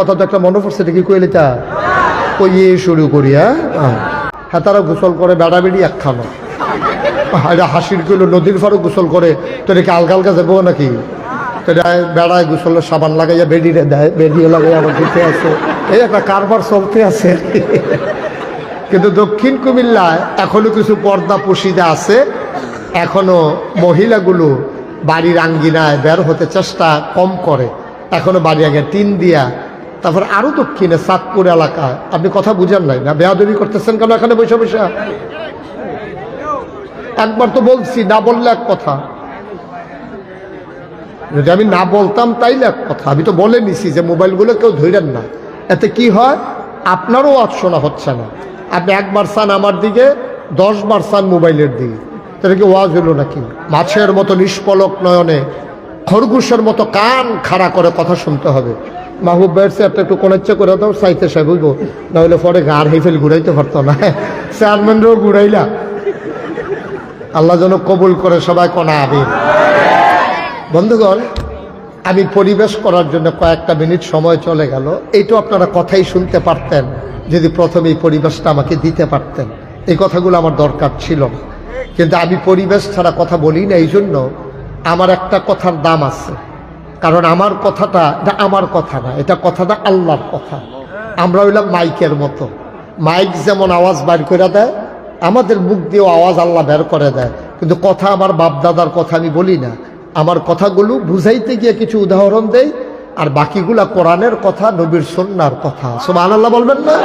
কথা তো একটা মনে পড়ছে কি কইলে তা? কইয়ে শুরু করি হ্যাঁ? হ্যাঁ। তারা গোসল করে, বেড়া বেড়ি এক খানো। এটা হাসির কইলো, নদীর ফারও গোসল করে তো এটা কি আলগা আলগা যাব নাকি? তো এটা বেড়ায় গোসলের সাবান লাগাইয়া বেডিরে দেয়, বেডিও লাগাইয়া আবার দিতে আছে এই একটা কারবার চলতে আছে। কিন্তু দক্ষিণ কুমিল্লায় এখনও কিছু পর্দা পুশিদা আছে। এখনও মহিলাগুলো বাড়ির আঙ্গিনায় বের হতে চেষ্টা কম করে। এখনও বাড়ি আগে টিন দিয়া তারপর আরও দক্ষিণে সাতপুর এলাকায় আপনি কথা বুঝেন নাই না? বেয়াদবি করতেছেন কেন এখানে বসে বসে? একবার তো বলছি, না বললে এক কথা। যদি আমি না বলতাম তাইলে এক কথা। আমি তো বলে নিছি যে মোবাইলগুলো কেউ ধরেন না। এতে কি হয়? আপনারও আজ শোনা হচ্ছে না। আপনি একবার চান আমার দিকে দশ বার চান মোবাইলের দিকে। তাহলে কি ওয়াজ হলো নাকি? মাছের মতো নিষ্পলক নয়নে, খরগোশের মতো কান খাড়া করে কথা শুনতে হবে। মাহবুব ভাইয়ের সে একটা কোনাচ্ছে করে দাও সাইতে সাহেব নাহলে পরে গার হেফেল ঘুরাইতে পারতো না। চেয়ারম্যানরাও ঘুরাইলা। আল্লাহ যেন কবুল করে সবাই কোনা আবির বন্ধুগণ, আমি পরিবেশ করার জন্য কয়েকটা মিনিট সময় চলে গেল। এইটাও আপনারা কথাই শুনতে পারতেন, যদি প্রথমে এই পরিবেশটা আমাকে দিতে পারতেন। এই কথাগুলো আমার দরকার ছিল না। কিন্তু আমি পরিবেশ ছাড়া কথা বলি না এই জন্য আমার একটা কথার দাম আছে। কারণ আমার কথাটা, এটা আমার কথা না, এটা কথাটা আল্লাহর কথা। আমরা হইলাম মাইকের মতো। মাইক যেমন আওয়াজ বাইর করে দেয়, আমাদের মুখ দিয়েও আওয়াজ আল্লাহ বের করে দেয়। কিন্তু কথা আমার বাপ দাদার কথা আমি বলি না। আমার কথাগুলো বুঝাইতে গিয়ে কিছু উদাহরণ দেই, আর বাকিগুলা কোরআনের কথা, নবীর সন্ন্যার কথা। সোমান আল্লাহ বলবেন না?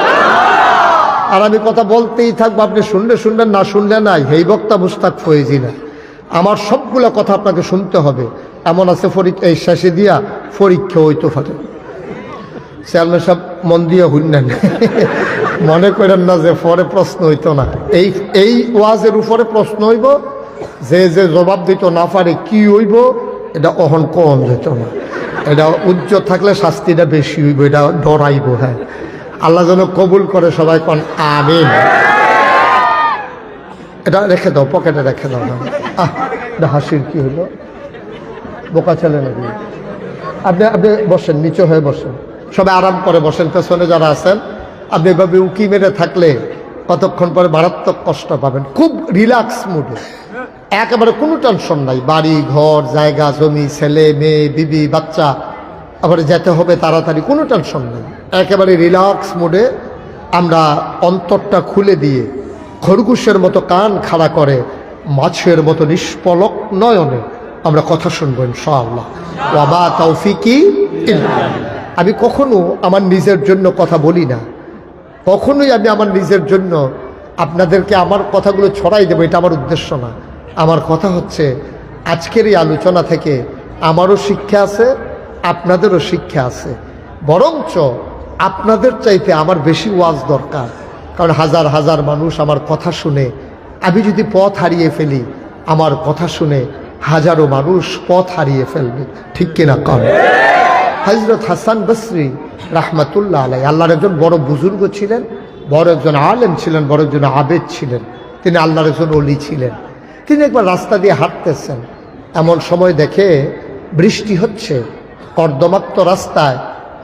আর আমি কথা বলতেই থাকব, আপনি শুনলে শুনবেন, না শুনলে নাই। হেই বক্তা মুস্তাক ফয়েজি না। আমার সবগুলা কথা আপনাকে শুনতে হবে। এমন আছে এই শেষে দিয়া পরীক্ষা হইতে পারে চেয়ারম্যান সব মন দিয়ে হুনলেন মনে করেন না যে পরে প্রশ্ন হইতো না। এই এই ওয়াজের উপরে প্রশ্ন হইব, যে যে জবাব দিত না পারে কি হইব, এটা অহন কম যেত না। এটা উজ্জ্বল থাকলে শাস্তিটা বেশি হইব, এটা ডরাইব হ্যাঁ। আল্লাহ যেন কবুল করে সবাই কন, আমিন। এটা রেখে দাও, পকেটে রেখে দাও না আহ হাসির কি হলো বোকা ছেলে নাকি? আপনি আপনি বসেন, নিচে হয়ে বসেন। সবাই আরাম করে বসেন, পেছনে যারা আছেন, আপনি এভাবে উকি মেরে থাকলে কতক্ষণ পরে মারাত্মক কষ্ট পাবেন। খুব রিল্যাক্স মুডে। একেবারে কোনো টেনশন নাই। বাড়ি, ঘর, জায়গা, জমি, ছেলে, মেয়ে, বিবি, বাচ্চা, আবার যেতে হবে তাড়াতাড়ি, কোনো টেনশন নেই। একেবারে রিল্যাক্স মুডে আমরা অন্তরটা খুলে দিয়ে খরগোশের মতো কান খাড়া করে মাছের মতো নিষ্পলক নয়নে আমরা কথা শুনব, ইনশাআল্লাহ। বাবা তৌফিকি আমি কখনো আমার নিজের জন্য কথা বলি না। কখনোই আমি আমার নিজের জন্য আপনাদেরকে আমার কথাগুলো ছড়াই দেবো, এটা আমার উদ্দেশ্য না। আমার কথা হচ্ছে, আজকের এই আলোচনা থেকে আমারও শিক্ষা আছে, আপনাদেরও শিক্ষা আছে। বরঞ্চ আপনাদের চাইতে আমার বেশি ওয়াজ দরকার। কারণ হাজার হাজার মানুষ আমার কথা শুনে, আমি যদি পথ হারিয়ে ফেলি, আমার কথা শুনে হাজারো মানুষ পথ হারিয়ে ফেলবে। ঠিক কিনা কম হজরত হাসান বসরি রাহমাতুল্লাহ আলাই আল্লাহর একজন বড় বুজুর্গ ছিলেন, বড় একজন আলেম ছিলেন, বড় একজন আবেদ ছিলেন। তিনি আল্লাহর একজন অলি ছিলেন। তিনি একবার রাস্তা দিয়ে হাঁটতেছেন। এমন সময় দেখে বৃষ্টি হচ্ছে, কর্দমাক্ত রাস্তায়,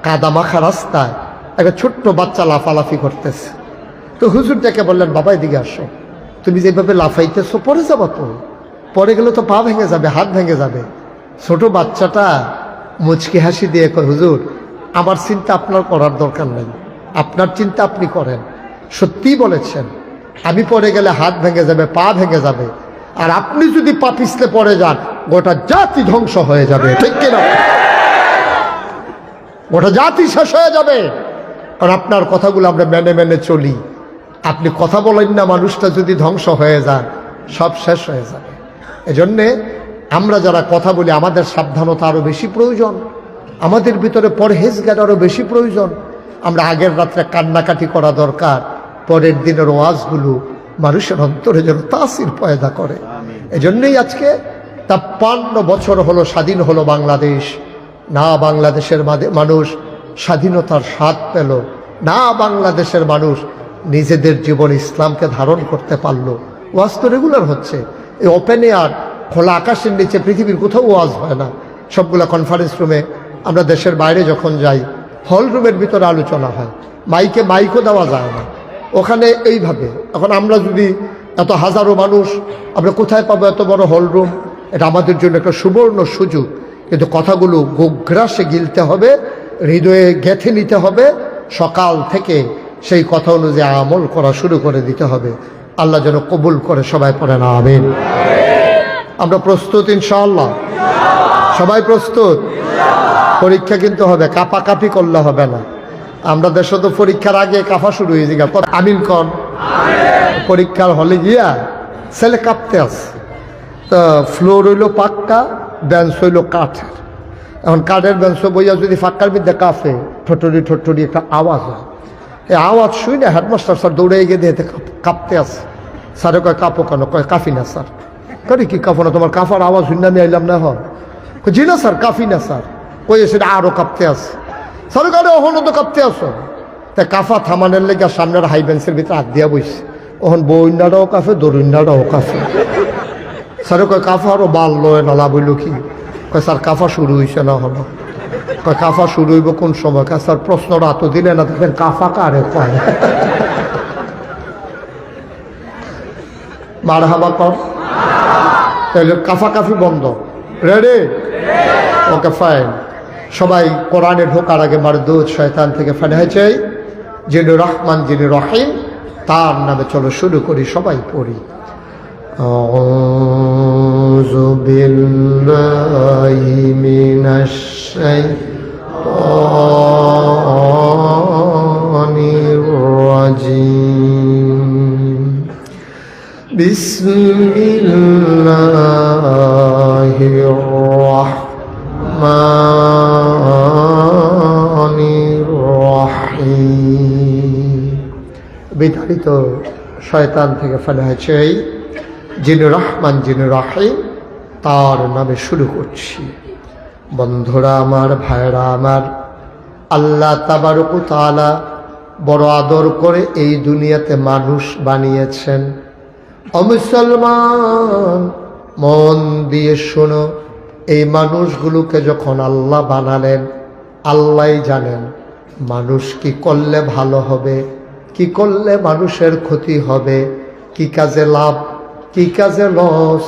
কাদামাখা রাস্তায় একটা ছোট্ট বাচ্চা লাফালাফি করতেছে। তো হুজুর ডেকে বললেন, বাবা, এদিকে আসো। তুমি যেভাবে লাফাইতেছো পরে যাব তো? পরে গেলে তো পা ভেঙে যাবে, হাত ভেঙে যাবে। ছোট বাচ্চাটা মুচকি হাসি দিয়ে কয়, হুজুর, আমার চিন্তা আপনার করার দরকার নেই। আপনার চিন্তা আপনি করেন। সত্যিই বলেছেন, আমি পরে গেলে হাত ভেঙে যাবে, পা ভেঙে যাবে। আর আপনি যদি পা পিছলে পড়ে যান, গোটা জাতি ধ্বংস হয়ে যাবে। ঠিক কিনা? গোটা জাতি শেষ হয়ে যাবে। কারণ আপনার কথাগুলো আমরা মেনে মেনে চলি। আপনি কথা বলেন না, মানুষটা যদি ধ্বংস হয়ে যান, সব শেষ হয়ে যাবে। এজন্যে আমরা যারা কথা বলি আমাদের সাবধানতা আরও বেশি প্রয়োজন। আমাদের ভিতরে পরহেজগার আরও বেশি প্রয়োজন। আমরা আগের রাত্রে কান্নাকাটি করা দরকার পরের দিনের ওয়াজগুলো মানুষের অন্তরে যেন তাসির পয়দা করে। এজন্যই আজকে তাপ্পান্ন বছর হলো স্বাধীন হলো বাংলাদেশ। না বাংলাদেশের মানুষ স্বাধীনতার স্বাদ পেল। না বাংলাদেশের মানুষ নিজেদের জীবন ইসলামকে ধারণ করতে পারল। ওয়াজ তো রেগুলার হচ্ছে। এই ওপেন এয়ার খোলা আকাশের নিচে পৃথিবীর কোথাও ওয়াজ হয় না। সবগুলা কনফারেন্স রুমে আমরা দেশের বাইরে যখন যাই হল রুমের ভিতরে আলোচনা হয়। মাইকে মাইকও দেওয়া যায় না। ওখানে এইভাবে। এখন আমরা যদি এত হাজারো মানুষ, আমরা কোথায় পাবো এত বড় হল রুম এটা আমাদের জন্য একটা সুবর্ণ সুযোগ। কিন্তু কথাগুলো গোগ্রাসে গিলতে হবে, হৃদয়ে গেথে নিতে হবে, সকাল থেকে সেই কথা অনুযায়ী আমল করা শুরু করে দিতে হবে। আল্লাহ যেন কবুল করে সবাই পড়ে না, আমিন। আমরা প্রস্তুত, ইনশাআল্লাহ। সবাই প্রস্তুত? পরীক্ষা কিন্তু হবে, কাপাকাপি করলে হবে না। আমরা দেশে তো পরীক্ষার আগে কাফা শুরু হয়ে যায় আমিন কন? পরীক্ষার হলে গিয়া ছেলে কাঁপতে আছে। ফ্লোর হইল পাক্কা, বেঞ্চ হইল কাঠের। এখন কাঠের বেঞ্চ বইয়া যদি ফাঁকার বিদ্যা কাফে ঠোঁটরি ঠোঁটরি একটা আওয়াজ হয়। এই আওয়াজ শুই না হেডমাস্টার স্যার দৌড়ে গিয়ে দিয়ে কাঁপতে আছে। স্যারে কয় কাঁপো কেন? কয় কাফি না স্যার। করি কি কাঁপো না? তোমার কাফার আওয়াজ শুনে আমি আইলাম না কই, জি না স্যার কাফি না স্যার। ওই এসে আরও কাঁপতে আছে। স্যার কারে ওখানে তো কাঁপতে আসো তা কাফা থামানের লেগে সামনের হাই বেঞ্চের ভিতরে হাত দিয়া বইছে। ওখান বইন্যাটাও কাফে দরুন্যাটাও কাফে স্যারে কয় কাফা আরও বাল লয় নালা বইল কি? কয় স্যার কাফা শুরু হয়েছে না হলো কাফা শুরু হইব কোন সময় কয় স্যার প্রশ্নটা এত দিলে না দেখবেন কাফা কারে কয় মার হাবা কর তাহলে কাফাকাফি বন্ধ রেডি ওকে ফাইন সবাই কোরআনে ঢোকার আগে মারদুদ শয়তান থেকে ফানে হয়েছে যিনি রহমান যিনি রহিম তার নামে চলো শুরু করি সবাই পড়ি أعوذ بالله من الشيطان الرجيم بسم الله الرحمن الرحيم বিতাড়িত শয়তান থেকে ফেলা হয়েছে এই যিনি রহমান যিনি রাহিম তার নামে শুরু করছি বন্ধুরা আমার ভাইরা আমার আল্লাহ তাবারকু তাআলা বড় আদর করে এই দুনিয়াতে মানুষ বানিয়েছেন। অমুসলমান মন দিয়ে শোনো, এই মানুষগুলোকে যখন আল্লাহ বানালেন আল্লাহ জানেন মানুষ কি করলে ভালো হবে, কি করলে মানুষের ক্ষতি হবে, কি কাজে লাভ, কি কাজে লস,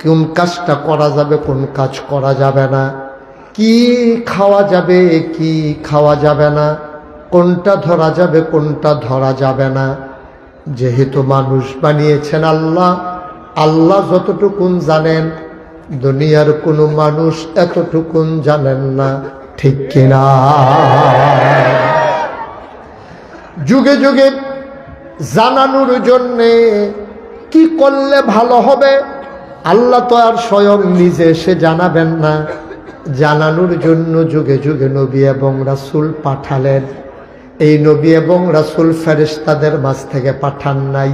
কোন কাজটা করা যাবে, কোন কাজ করা যাবে না। কি খাওয়া যাবে, কি খাওয়া যাবে না? কোনটা ধরা যাবে, কোনটা ধরা যাবে না? যেহেতু মানুষ বানিয়েছেন আল্লাহ আল্লাহ যতটুকুন জানেন, দুনিয়ার কোনো মানুষ এতটুকুন জানেন না, ঠিক কিনা? যুগে যুগে জানানোর জন্যে কি করলে ভালো হবে? আল্লাহ তো আর স্বয়ং নিজে এসে জানাবেন না। জানানোর জন্য যুগে যুগে নবী এবং রাসুল পাঠালেন। এই নবী এবং রাসুল ফেরেস্তাদের মাছ থেকে পাঠান নাই।